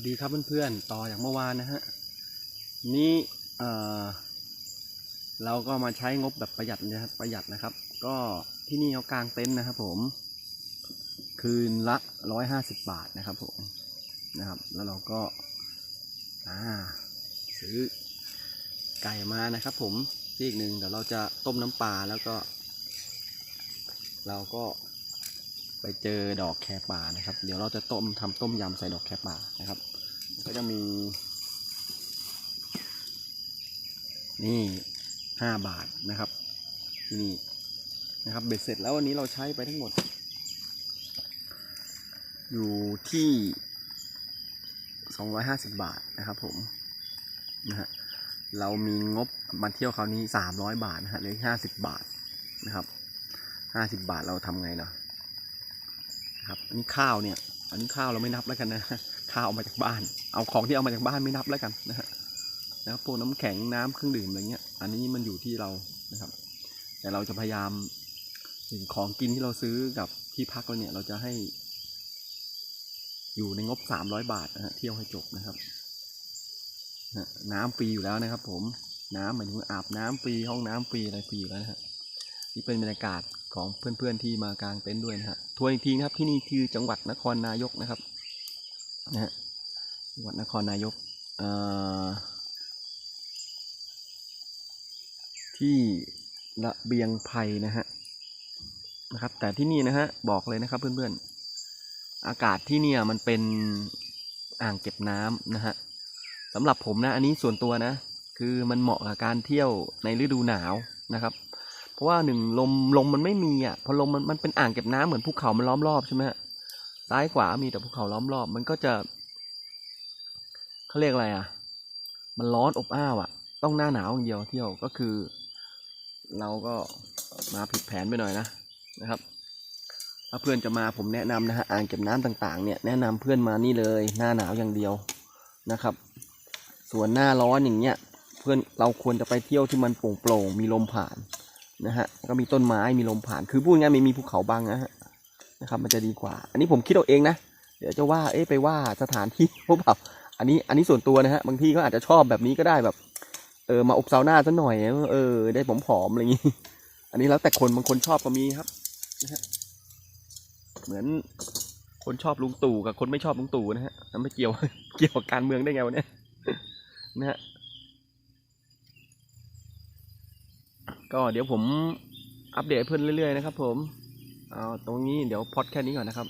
วัสดีครับเพื่อนๆ ต่อจากเมื่อวานนะฮะ นี่เเราก็มาใช้งบแบบประหยัดนะครับ ประหยัดนะครับ ก็ที่นี่เขากางเต็นท์นะครับผม คืนละร้อยห้าสิบบาทนะครับผมนะครับ แล้วเราก็อ่าซื้อไก่มานะครับผมซีกหนึ่งเดี๋ยวเราจะต้มน้ำปลาแล้วก็ เราก็ ไปเจอดอกแคป่านะครับ เดี๋ยวเราจะต้มทำต้มยำใส่ดอกแคป่านะครับ ก็จะมี นี่ห้าบาทนะครับที่นี่นะครับเบ็ดเสร็จแล้ววันนี้เราใช้ไปทั้งหมด อยู่ที่สองร้อยห้าสิบบาทนะครับผมนะฮะเรามีงบมาเที่ยวคราวนี้สามร้อยบาทนะฮะเหลือห้าสิบบาทนะครับห้าสิบบาทเราทำไงเนาะ ครับอันนี้ข้าวเนี่ย อันนี้ข้าวเราไม่นับแล้วกันนะข้าวเอามาจากบ้าน เอาของที่เอามาจากบ้านไม่นับแล้วกันนะฮะแล้วพวกน้ำแข็งน้ำเครื่องดื่มอะไรเงี้ย อันนี้มันอยู่ที่เรานะครับ แต่เราจะพยายามสิ่งของกินที่เราซื้อกับที่พักเราเนี่ย เราจะให้ อยู่ในงบสามร้อยบาทนะฮะเที่ยวให้จบนะครับนะน้ำฟรีอยู่แล้วนะครับ ผม น้ำหมายถึงอาบน้ำฟรีห้องน้ำฟรีอะไรฟรีอยู่แล้วนะฮะ นี่เป็นบรรยากาศของเพื่อนๆที่มากางเต็นท์ด้วยนะฮะทวนอีกทีนะครับที่นี่คือจังหวัดนครนายกนะครับนะฮะจังหวัดนครนายกอ่อที่ระเบียงไผ่นะฮะนะครับ แต่ที่นี่นะฮะบอกเลยนะครับเพื่อนๆ อากาศที่เนี่ยมันเป็นอ่างเก็บน้ำนะฮะสำหรับผมนะ อันนี้ส่วนตัวนะ คือมันเหมาะกับการเที่ยวในฤดูหนาวนะครับ เพราะว่าหนึ่งลมลมมันไม่มีอะพอลมมันมันเป็นอ่างเก็บน้ำเหมือนภูเขามันล้อมรอบใช่ไหมฮะซ้ายขวามีแต่ภูเขาล้อมรอบ มันก็จะเขาเรียกอะไรอะ มันร้อนอบอ้าวอะ ต้องหน้าหนาวอย่างเดียวเที่ยวก็คือ เราก็มาผิดแผนไปหน่อยนะนะครับถ้าเพื่อนจะมาผมแนะนำนะฮะอ่างเก็บน้ำต่างๆ เนี่ยแนะนำเพื่อนมานี่เลย หน้าหนาวอย่างเดียวนะครับ ส่วนหน้าร้อนอย่างเงี้ย เพื่อนเราควรจะไปเที่ยวที่มันโปร่งๆมีลมผ่าน นะฮะก็มีต้นไม้มีลมผ่าน คือพูดง่ายๆไม่มีภูเขาบังนะฮะนะครับมันจะดีกว่า อันนี้ผมคิดเอาเองนะ เดี๋ยวจะว่าเอ๊ะไปว่าสถานที่หรือเปล่าอันนี้อันนี้ส่วนตัวนะฮะบางที่ก็อาจจะชอบแบบนี้ก็ได้แบบเออมาอบซาวน่าซะหน่อยเออได้ผมผอมอะไรอย่างงี้ อันนี้แล้วแต่คนบางคนชอบก็มีครับนะฮะเหมือนคนชอบลุงตู่กับคนไม่ชอบลุงตู่นะฮะมันไม่เกี่ยวเกี่ยวกับการเมืองได้ไงวะเนี่ยนะฮะ ก็เดี๋ยวผมอัปเดตเพื่อนเรื่อยๆนะครับ ผมเอาตรงนี้เดี๋ยวพอดแค่นี้ก่อนนะครับ